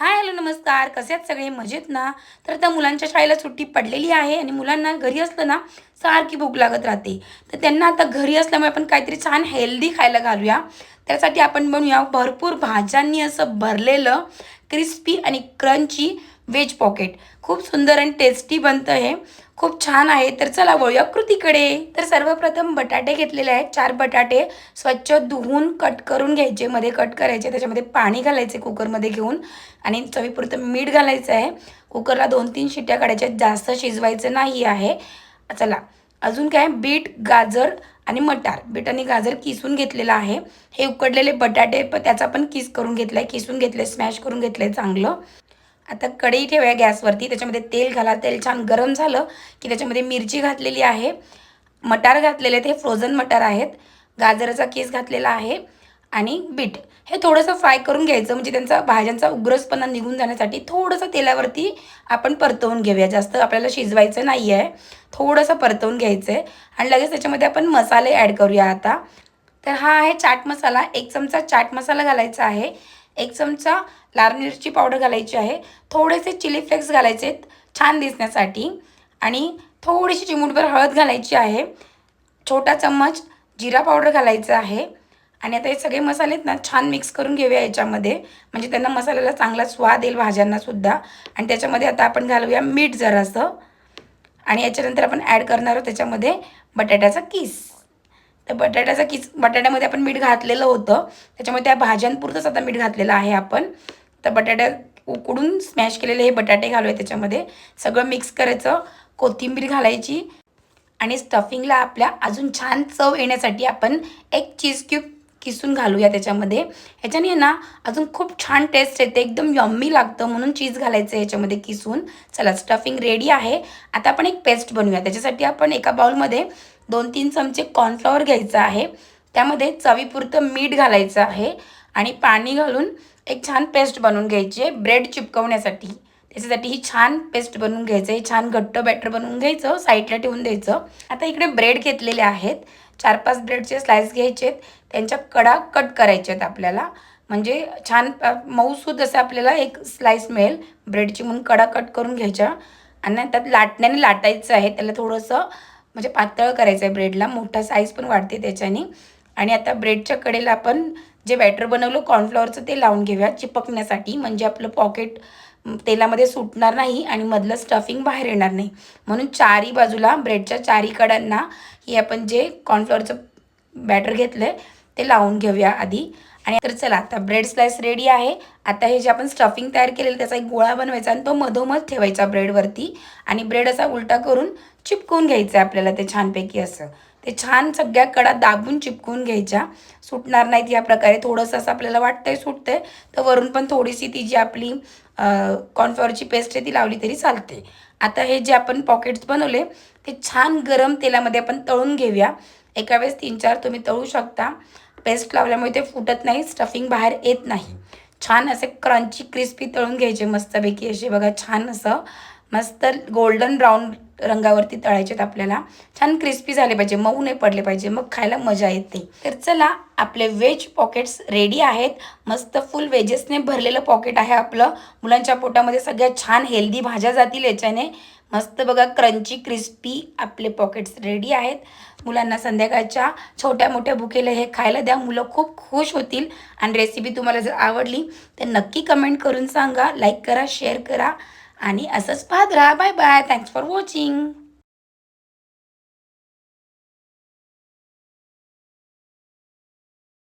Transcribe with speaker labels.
Speaker 1: Hi hello नमस्कार. कसे आहेत सगळे? मजेत ना? तर त्या मुलांच्या शाळेला सुट्टी पडलेली आहे आणि मुलांना घरी असलं ना सारखी भूक लागत राहते. तर त्यांना आता घरी असल्यामुळे आपण काहीतरी छान हेल्दी खायला घालूया. त्यासाठी आपण बनवूया भरपूर भाज्यांनी असं भरलेलं क्रिस्पी आणि क्रंची व्हेज पॉकेट. खूप सुंदर आणि टेस्टी बनतं हे. खूप छान आहे. तर चला वळूया कृतीकडे. तर सर्वप्रथम बटाटे घेतलेले आहेत. चार बटाटे स्वच्छ धुवून कट करून घ्यायचे. मध्ये कट करायचे. त्याच्यामध्ये पाणी घालायचे कुकरमध्ये घेऊन. आणि चवीपुरतं मीठ घालायचं आहे. कुकरला दोन तीन शिट्ट्या काढायच्या जास्त शिजवायचं नाही आहे. चला. अजून काय? बीट गाजर आणि मटार. बीट आणि गाजर किसून घेतलेलं आहे. हे उकडलेले बटाटे प त्याचा पण किस करून घेतला आहे किसून घेतले स्मॅश करून घेतलं आहे चांगलं. आता कढई ठेवूया गॅसवरती त्याच्यामध्ये तेल घाला तेल छान गरम झालं की त्याच्यामध्ये मिरची घातलेली आहे. मटार घातलेले आहेत हे फ्रोझन मटार आहेत. गाजराचा केस घातलेला आहे आणि बीट. हे थोडंसं फ्राय करून घ्यायचं म्हणजे त्यांचा भाज्यांचा उग्रसपणा निघून जाण्यासाठी थोडंसं तेलावरती आपण परतवून घेऊया. जास्त आपल्याला शिजवायचं नाही आहे थोडंसं परतवून घ्यायचं आहे आणि लगेच त्याच्यामध्ये आपण मसाले ॲड करूया आता. तर हा आहे चाट मसाला एक चमचा चाट मसाला घालायचा आहे. एक चमचा लाल मिरची पावडर घालायची आहे. थोडेसे चिली फ्लेक्स घालायचे आहेत. छान दिसण्यासाठी. आणि थोडीशी चिमूटभर हळद घालायची आहे. छोटा चम्मच जिरा पावडर घालायचा आहे. आणि आता हे सगळे मसाले ना छान मिक्स करून घेऊया याच्यामध्ये. म्हणजे त्यांना मसाल्याला चांगला स्वाद येईल भाज्यांनासुद्धा आणि त्याच्यामध्ये आता आपण घालूया मीठ जरासं. आणि याच्यानंतर आपण ॲड करणार आहोत त्याच्यामध्ये बटाट्याचा किस. तर बटाट्याचा किस बटाट्यामध्ये आपण मीठ घातलेलं होतं. त्याच्यामुळे त्या भाज्यांपुरतंच आता मीठ घातलेलं आहे आपण. तर बटाट्या उकडून स्मॅश केलेले हे बटाटे घालूया त्याच्यामध्ये. सगळं मिक्स करायचं. कोथिंबीर घालायची. आणि स्टफिंगला आपल्या अजून छान चव येण्यासाठी आपण एक चीज क्यूब किसून घालूया त्याच्यामध्ये. ह्याच्याने ना अजून खूप छान टेस्ट येते. एकदम यम्मी लागतं म्हणून चीज घालायचं ह्याच्यामध्ये किसून. चला स्टफिंग रेडी आहे. आता आपण एक पेस्ट बनवूया. त्याच्यासाठी आपण एका बाउलमध्ये दोन तीन चमचे कॉर्नफ्लॉवर घ्यायचं आहे. त्यामध्ये चवीपुरतं मीठ घालायचं आहे आणि पाणी घालून एक छान पेस्ट बनवून घ्यायची आहे ब्रेड चिपकवण्यासाठी. त्याच्यासाठी ही छान पेस्ट बनवून घ्यायचं हे छान घट्ट बॅटर बनवून घ्यायचं साईडला ठेवून द्यायचं. आता इकडे ब्रेड घेतलेले आहेत. चार पाच ब्रेडचे स्लाइस घ्यायचे आहेत. त्यांच्या कडा कट करायचे आहेत आपल्याला. म्हणजे छान मऊसूद असं आपल्याला एक स्लाइस मिळेल ब्रेडची म्हणून कडा कट करून घ्यायच्या. आणि त्यात लाटण्याने लाटायचं आहे. त्याला थोडंसं म्हणजे पातळ करायचं आहे ब्रेडला मोठा साईज पण वाढते त्याच्याने. आणि आता ब्रेडच्या कडेला आपण जे बॅटर बनवलं कॉर्नफ्लॉवरचं ते लावून घेऊया चिपकण्यासाठी. म्हणजे आपलं पॉकेट तेलामध्ये सुटणार नाही आणि मधलं स्टफिंग बाहेर येणार नाही. म्हणून चारी बाजूला ब्रेडच्या चारी कडांना ही आपण जे कॉर्नफ्लॉवरचं बॅटर घेतलं आहे ते लावून घेऊया आधी. आणि तर चला आता ब्रेड स्लाइस रेडी आहे. आता हे जे आपण स्टफिंग तयार केलेलं त्याचा एक गोळा बनवायचा आणि तो मधोमध ठेवायचा ब्रेडवरती आणि ब्रेड असा उलटा करून चिपकवून घ्यायचं आहे आपल्याला ते छानपैकी असं. ते छान सगळ्या कडा दाबून चिपकून घ्यायच्या. सुटणार नाहीत या प्रकारे. थोडंसं असं आपल्याला वाटतंय सुटतंय तर वरून पण थोडीशी ती जी आपली कॉर्नफ्लॉवरची पेस्ट आहे ती लावली तरी चालते. आता हे जे आपण पॉकेट्स बनवले ते छान गरम तेलामध्ये आपण तळून घेऊया. एका वेळेस तीन चार तुम्ही तळू शकता. पेस्ट लावल्यामुळे ते फुटत नाही स्टफिंग बाहेर येत नाही. छान असे क्रंची क्रिस्पी तळून घ्यायचे मस्तपैकी असे. बघा छान असं मस्त गोल्डन ब्राऊन रंगावरती तळायचे आहेत आपल्याला. छान क्रिस्पी झाले पाहिजे. मऊ नाही पडले पाहिजे. मग खायला मजा येते. तर चला आपले व्हेज पॉकेट्स रेडी आहेत. मस्त फुल व्हेजेसने भरलेलं पॉकेट आहे आपलं. मुलांच्या पोटामध्ये सगळ्या छान हेल्दी भाज्या जातील याच्याने. मस्त बघा क्रंची क्रिस्पी आपले पॉकेट्स रेडी आहेत. मुलांना संध्याकाळच्या छोट्या मोठ्या भुकेला हे खायला द्या. मुलं खूप खुश होतील. आणि रेसिपी तुम्हाला जर आवडली तर नक्की कमेंट करून सांगा. लाईक करा शेअर करा. आणि असंच पाहत राहा. Bye bye thanks for watching